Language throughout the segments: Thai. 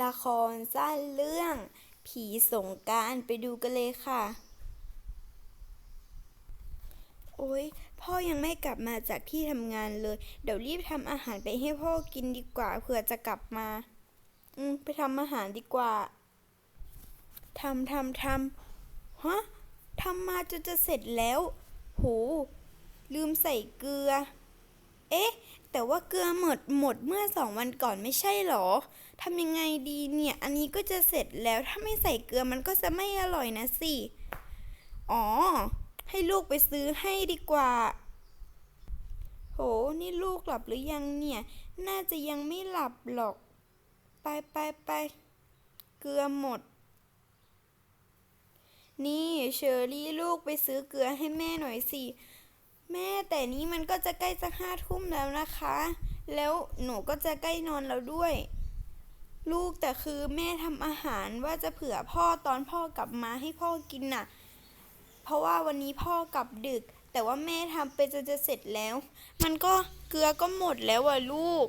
ละครสั้นเรื่อง ผีสงการไปดูกันเลยค่ะ โอ๊ยพ่อยังไม่กลับมาจากที่ทำงานเลย เดี๋ยวรีบทำอาหารไปให้พ่อกินดีกว่าเผื่อจะกลับมา อืมไปทำอาหารดีกว่าทำทำทำฮะทำมาจนจะเสร็จแล้ว โห ลืมใส่เกลือ เอ๊ะ แต่ว่าเกลือหมดหมดเมื่อสองวันก่อนไม่ใช่หรอ ทำยังไงดีเนี่ย อันนี้ก็จะเสร็จแล้วถ้าไม่ใส่เกลือมันก็จะไม่อร่อยนะสิ อ๋อ ให้ลูกไปซื้อให้ดีกว่า โห นี่ลูกหลับหรือยังเนี่ย น่าจะยังไม่หลับหรอก ไปไปไป เกลือหมด นี่เชอรี่ลูกไปซื้อเกลือให้แม่หน่อยสิ แม่แต่นี้มันก็จะใกล้จะห้าทุ่มแล้วนะคะ แล้วหนูก็จะใกล้นอนแล้วด้วย ลูกแต่คือแม่ทำอาหารว่าจะเผื่อพ่อตอนพ่อกลับมาให้พ่อกินน่ะ เพราะว่าวันนี้พ่อกลับดึก แต่ว่าแม่ทำไปจนจะเสร็จแล้ว มันก็เกลือก็หมดแล้วอะลูก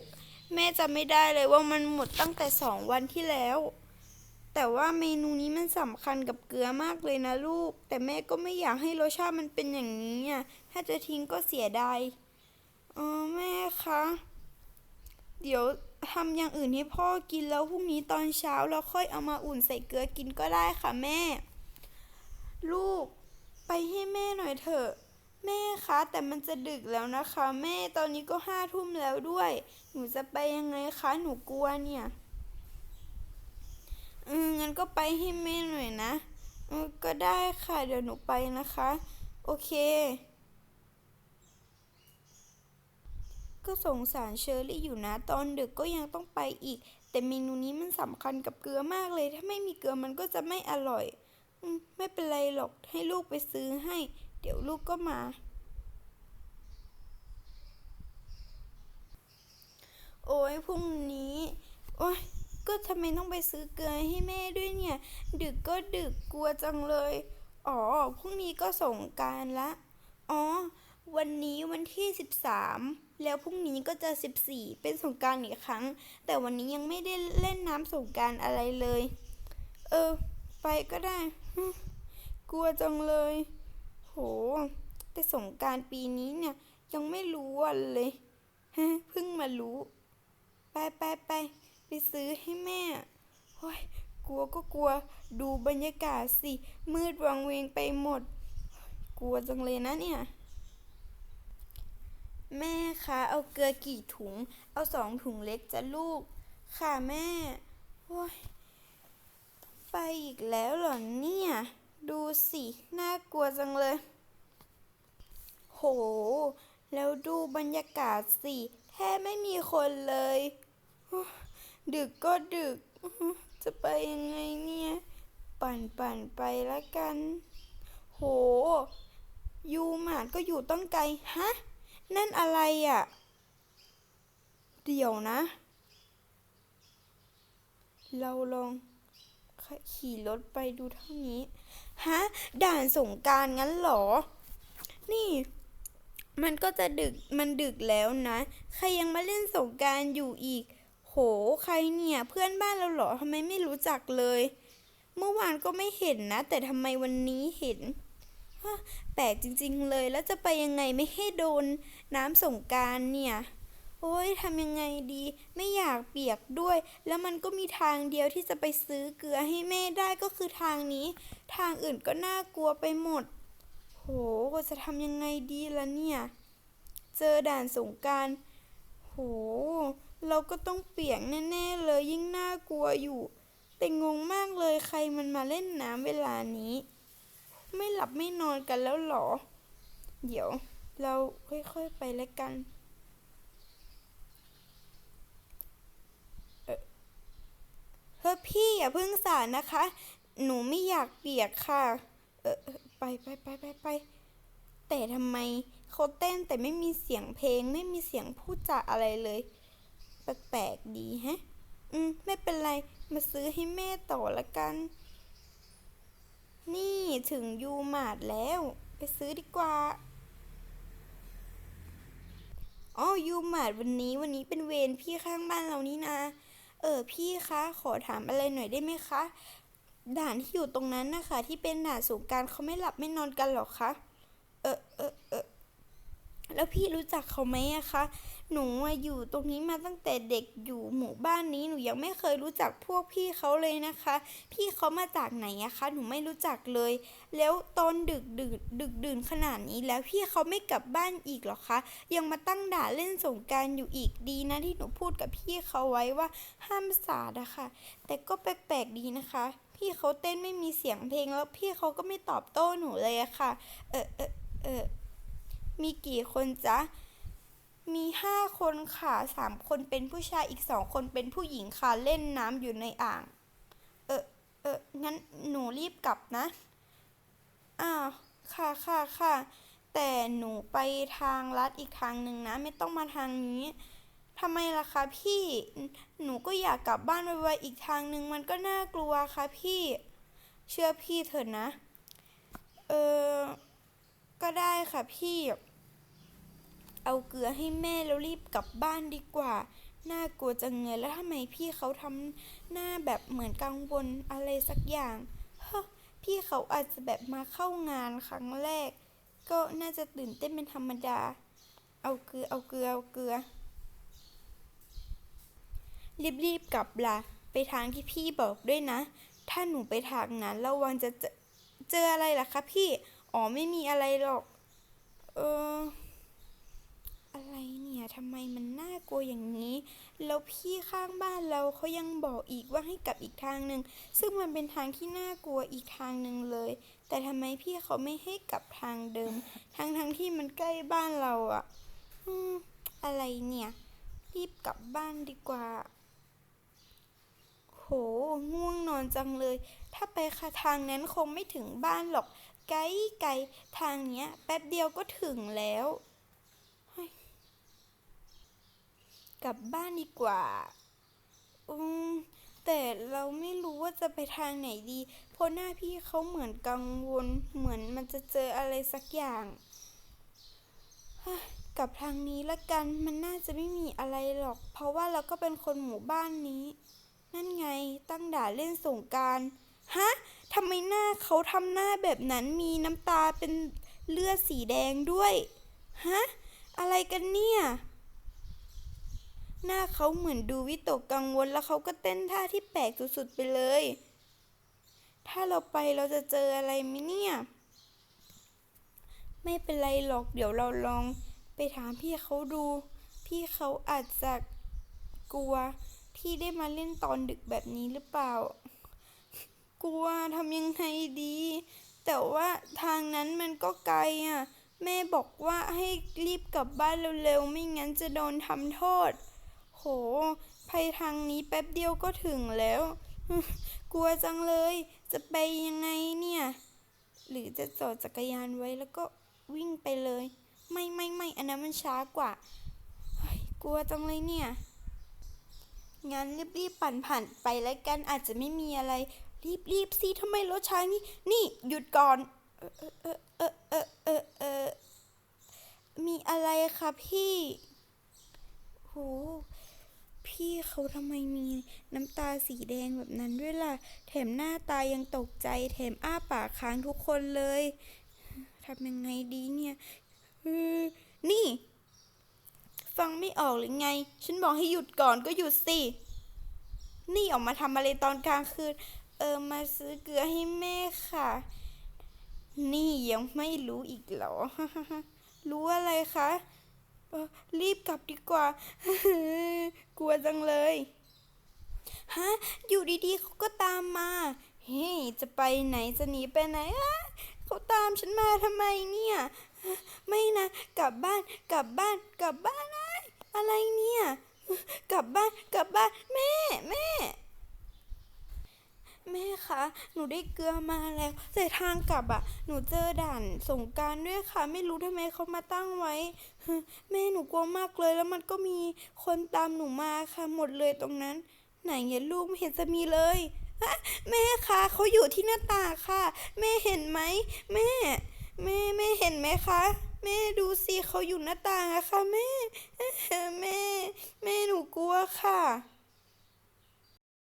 แม่จะไม่ได้เลยว่ามันหมดตั้งแต่สองวันที่แล้ว แต่ว่าเมนูนี้มันสำคัญกับเกลือมากเลยนะลูก แต่แม่ก็ไม่อยากให้รสชาติมันเป็นอย่างนี้อะถ้าจะทิ้งก็เสียดายเออแม่คะ เดี๋ยว ทำอย่างอื่นให้พ่อกินแล้วพรุ่งนี้ตอนเช้าเราค่อยเอามาอุ่นใส่เกลือกินก็ได้ค่ะแม่ ลูก ไปให้แม่หน่อยเถอะแม่คะแต่มันจะดึกแล้วนะคะ แม่ตอนนี้ก็ห้าทุ่มแล้วด้วย หนูจะไปยังไงคะ หนูกลัวเนี่ยอืมงั้นก็ไปให้แม่หน่อยนะก็ได้ค่ะ เดี๋ยวหนูไปนะคะ โอเค ก็สงสารเชอรี่อยู่นะ ตอนดึกก็ยังต้องไปอีก แต่เมนูนี้มันสำคัญกับเกลือมากเลย ถ้าไม่มีเกลือมันก็จะไม่อร่อยอมไม่เป็นไรหรอก ให้ลูกไปซื้อให้ เดี๋ยวลูกก็มา โอ้ยพรุ่งนี้ โอ้ยก็ทำไมต้องไปซื้อเกลือให้แม่ด้วยเนี่ย ดึกก็ดึกกลัวจังเลย อ๋อ พรุ่งนี้ก็สงการละ อ๋อ วันนี้วันที่13 แล้วพรุ่งนี้ก็จะ 14 เป็นสงการอีกครั้ง แต่วันนี้ยังไม่ได้เล่นน้ำสงการอะไรเลย เออ ไปก็ได้ กลัวจังเลย โห แต่สงการปีนี้เนี่ย ยังไม่รู้วันเลยฮะเพิ่งมารู้ ไปไปไปไปซื้อให้แม่โอ้ยกลัวก็กลัว ดูบรรยากาศสิ มืดวังเวงไปหมด กลัวจังเลยนะเนี่ย แม่คะเอาเกลือกี่ถุง เอาสองถุงเล็กจะลูก ค่ะแม่โอ้ยไปอีกแล้วเหรอเนี่ย ดูสิ น่ากลัวจังเลย โห แล้วดูบรรยากาศสิ แทบไม่มีคนเลย ดึกก็ดึก จะไปยังไงเนี่ย ปั่นปั่นไปละกัน โห ยูหมาดก็อยู่ต้องไกล ฮะ นั่นอะไรอะ่ะ เดี๋ยวนะ เราลองขี่รถไปดูเท่านี้ ฮะ ด่านสงการงั้นหรอ นี่ มันก็จะดึก มันดึกแล้วนะ ใครยังมาเล่นสงการอยู่อีก โห ใครเนี่ย เพื่อนบ้านเราเหรอทำไมไม่รู้จักเลย เมื่อวานก็ไม่เห็นนะ แต่ทำไมวันนี้เห็น แปลกจริง ๆ เลยแล้วจะไปยังไงไม่ให้โดนน้ำสงการเนี่ย โอ้ยทำยังไงดี ไม่อยากเปียกด้วย แล้วมันก็มีทางเดียวที่จะไปซื้อเกลือให้แม่ได้ก็คือทางนี้ ทางอื่นก็น่ากลัวไปหมด โหจะทำยังไงดีล่ะเนี่ย เจอด่านสงการโห เราก็ต้องเปียกแน่ๆเลยยิ่งน่ากลัวอยู่ แต่งงมากเลยใครมันมาเล่นน้ำเวลานี้ ไม่หลับไม่นอนกันแล้วหรอ เดี๋ยวเราค่อยๆไปแล้วกัน เฮ้ยพี่อย่าเพิ่งสาดนะคะ หนูไม่อยากเปียกค่ะ เออไปไปไปไปไปแต่ทำไมเขาเต้นแต่ไม่มีเสียงเพลงไม่มีเสียงพูดจาอะไรเลย แปลกๆดีฮะ อืม ไม่เป็นไร มาซื้อให้แม่ต่อละกัน นี่ถึงยูมาร์ทแล้ว ไปซื้อดีกว่าอ๋อยูมาร์ทวันนี้วันนี้เป็นเวรพี่ข้างบ้านเรานี่นะ เออพี่คะขอถามอะไรหน่อยได้ไหมคะ ด่านที่อยู่ตรงนั้นนะคะ ที่เป็นด่านสงการเขาไม่หลับไม่นอนกันหรอคะ เออเออเออแล้วพี่รู้จักเขาไหมอะคะ หนูอยู่ตรงนี้มาตั้งแต่เด็กอยู่หมู่บ้านนี้หนูยังไม่เคยรู้จักพวกพี่เขาเลยนะคะ พี่เขามาจากไหนอะคะหนูไม่รู้จักเลย แล้วตอนดึกดื่นดึกดื่นขนาดนี้แล้วพี่เขาไม่กลับบ้านอีกหรอคะ ยังมาตั้งด่าเล่นสงการอยู่อีกดีนะที่หนูพูดกับพี่เขาไว้ว่าห้ามสาดอะค่ะ แต่ก็แปลกๆดีนะคะ พี่เขาเต้นไม่มีเสียงเพลงแล้วพี่เขาก็ไม่ตอบโต้หนูเลยอะค่ะ เออเออเออมีกี่คนจ๊ะ มีห้าคนค่ะสามคนเป็นผู้ชายอีกสองคนเป็นผู้หญิงค่ะ เล่นน้ำอยู่ในอ่าง เออ เออ งั้นหนูรีบกลับนะ อ้าว ค่ะค่ะค่ะ แต่หนูไปทางลัดอีกทางหนึ่งนะ ไม่ต้องมาทางนี้ทำไมล่ะคะพี่ หนูก็อยากกลับบ้านไวๆอีกทางหนึ่งมันก็น่ากลัวค่ะพี่ เชื่อพี่เถอะนะ เออ ก็ได้ค่ะพี่ เอาเกลือให้แม่แล้วรีบกลับบ้านดีกว่า น่ากลัวจังเลยแล้วทำไมพี่เขาทำหน้าแบบเหมือนกังวลอะไรสักอย่างเฮ้พี่เขาอาจจะแบบมาเข้างานครั้งแรก ก็น่าจะตื่นเต้นเป็นธรรมดา เอาเกลือเอาเกลือเอาเกลือ รีบๆกลับล่ะ ไปทางที่พี่บอกด้วยนะ ถ้าหนูไปทางนั้นระวังจะเจเจออะไรล่ะคะพี่ อ๋อไม่มีอะไรหรอก เออ อะไรเนี่ยทำไมมันน่ากลัวอย่างนี้ แล้วพี่ข้างบ้านเราเขายังบอกอีกว่าให้กลับอีกทางหนึ่ง ซึ่งมันเป็นทางที่น่ากลัวอีกทางหนึ่งเลย แต่ทำไมพี่เขาไม่ให้กลับทางเดิม ทั้งทั้งที่มันใกล้บ้านเราอะอืมอะไรเนี่ย รีบกลับบ้านดีกว่า โห ง่วงนอนจังเลย ถ้าไปค่ะทางนั้นคงไม่ถึงบ้านหรอก ไกลไกลทางเนี้ย แป๊บเดียวก็ถึงแล้วเฮ้ย กลับบ้านดีกว่า อืม แต่เราไม่รู้ว่าจะไปทางไหนดี เพราะหน้าพี่เขาเหมือนกังวล เหมือนมันจะเจออะไรสักอย่างกลับทางนี้ละกัน มันน่าจะไม่มีอะไรหรอก เพราะว่าเราก็เป็นคนหมู่บ้านนี้ นั่นไง ตั้งด่าเล่นสงการฮะทำไมหน้าเขาทำหน้าแบบนั้นมีน้ำตาเป็นเลือดสีแดงด้วย ฮะ อะไรกันเนี่ย หน้าเขาเหมือนดูวิตกกังวลแล้วเขาก็เต้นท่าที่แปลกสุดๆไปเลย ถ้าเราไปเราจะเจออะไรไหมเนี่ย ไม่เป็นไรหรอกเดี๋ยวเราลองไปถามพี่เขาดู พี่เขาอาจจะกลัวที่ได้มาเล่นตอนดึกแบบนี้หรือเปล่า กลัวทำยังไงดี แต่ว่าทางนั้นมันก็ไกลอะ แม่บอกว่าให้รีบกลับบ้านเร็วๆ ไม่งั้นจะโดนทำโทษ โห ไปทางนี้แป๊บเดียวก็ถึงแล้ว กลัวจังเลย จะไปยังไงเนี่ย หรือจะจอดจักรยานไว้แล้วก็วิ่งไปเลย ไม่ไม่ไม่อันนั้นมันช้ากว่า กลัวจังเลยเนี่ย งั้นรีบๆปั่นผ่านไปแล้วกันอาจจะไม่มีอะไร รีบรีบสิทำไมรถช้านี่ นี่หยุดก่อนเออเออเออเออเออมีอะไรคะพี่โห พี่เขาทำไมมีน้ำตาสีแดงแบบนั้นด้วยล่ะ แถมหน้าตายังตกใจ แถมอ้าปากค้างทุกคนเลยทำยังไงดีเนี่ยนี่ ฟังไม่ออกหรือไง ฉันบอกให้หยุดก่อนก็หยุดสิ นี่ออกมาทำอะไรตอนกลางคืน เออมาซื้อเกลือให้แม่ค่ะ นี่ยังไม่รู้อีกเหรอ รู้อะไรคะ ออรีบกลับดีกว่า กลัวจังเลย ฮะ อยู่ดีๆเขาก็ตามมา เฮ้ย จะไปไหนจะหนีไปไหนอะเขาตามฉันมาทำไมเนี่ย ไม่นะ กลับบ้าน กลับบ้าน กลับบ้านนะอะไรเนี่ย กลับบ้าน กลับบ้าน แม่ แม่ แม่คะ หนูได้เกลือมาแล้ว แต่ทางกลับอะหนูเจอด่านสงการด้วยค่ะ ไม่รู้ทำไมเขามาตั้งไว้ แม่หนูกลัวมากเลย แล้วมันก็มีคนตามหนูมาค่ะหมดเลยตรงนั้น ไหนเห็นลูกไม่เห็นจะมีเลยแม่คะเขาอยู่ที่หน้าต่างค่ะ แม่เห็นไหมแม่แม่แม่เห็นไหมคะแม่ดูสิเขาอยู่หน้าต่างอะค่ะแม่แม่แม่หนูกลัวค่ะ